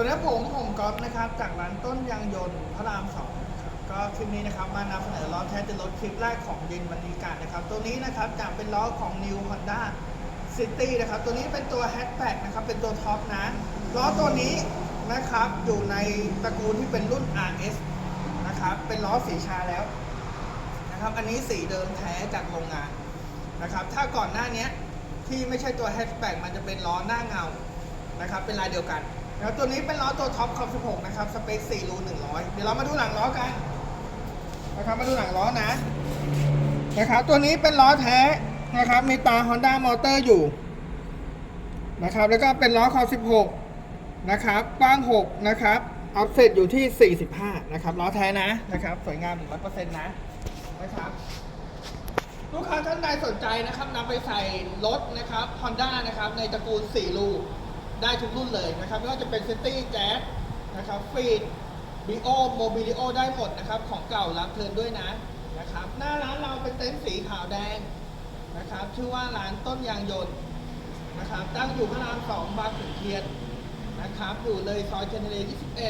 วัสดีครับผมผมก๊อฟนะครับ จากร้านต้นยางยนต์พระรามสองครับก็คลิปนี้นะครับมานำเสนอล้อแท้จะรถคลิปแรกของเย็นวันนี้กันนะครับ ตัวนี้นะครับจะเป็นล้อของ New Honda City นะครับ ตัวนี้เป็นตัวแฮชแบ็กนะครับ เป็นตัวท็อปนะล้อตัวนี้นะครับอยู่ในตระกูลที่เป็นรุ่น RS นะครับ เป็นล้อสีชาแล้วนะครับ อันนี้สีเดิมแท้จากโรงงานนะครับ ถ้าก่อนหน้านี้ที่ไม่ใช่ตัวแฮชแบ็กมันจะเป็นล้อหน้าเงานะครับ เป็นลายเดียวกัน แล้วตัวนี้เป็นล้อตัวท็อปคอม16 นะครับ สเปค4รู100 เดี๋ยวเรามาดูหลังล้อกัน นะครับ มาดูหลังล้อนะ นะครับ ตัวนี้เป็นล้อแท้นะครับ มีตา Honda Motor อยู่ นะครับ แล้วก็เป็นล้อคอ16 นะครับ กว้าง 6 นะครับออฟเซตอยู่ที่ 45 นะครับ ล้อแท้นะ นะครับ สวยงาม 100%นะ นะครับลูกค้าท่านใดสนใจนะครับนำไปใส่รถนะครับ Honda นะครับ ในตระกูล4ลู ได้ทุกรุ่นเลยนะครับไม่ว่าจะเป็น City Jazz นะครับฟีดบีโอโมบิลิโอได้หมดนะครับ ของเก่ารับเทิร์นด้วยนะนะครับ หน้าร้านเราเป็นเต็นท์สีขาวแดงนะครับ ชื่อว่าร้านต้นยางยนต์นะครับ ตั้งอยู่พระรามสองบางขุนเทียนนะครับ อยู่เลยซอยเชนเนเร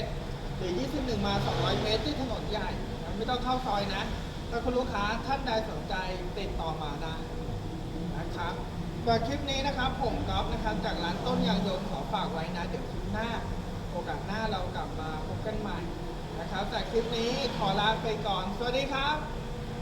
21 หรือ 21 มา 200 เมตรที่ถนนใหญ่ ไม่ต้องเข้าซอยนะ ถ้าคุณลูกค้าท่านใดสนใจติดต่อมาได้ ส่วนคลิปนี้นะครับผมก๊อฟนะครับจากร้านต้นยางยนต์ขอฝากไว้นะ เดี๋ยวคลิปหน้า โอกาสหน้าเรากลับมาพบกันใหม่นะครับจากคลิปนี้ขอลาไปก่อน สวัสดีครับ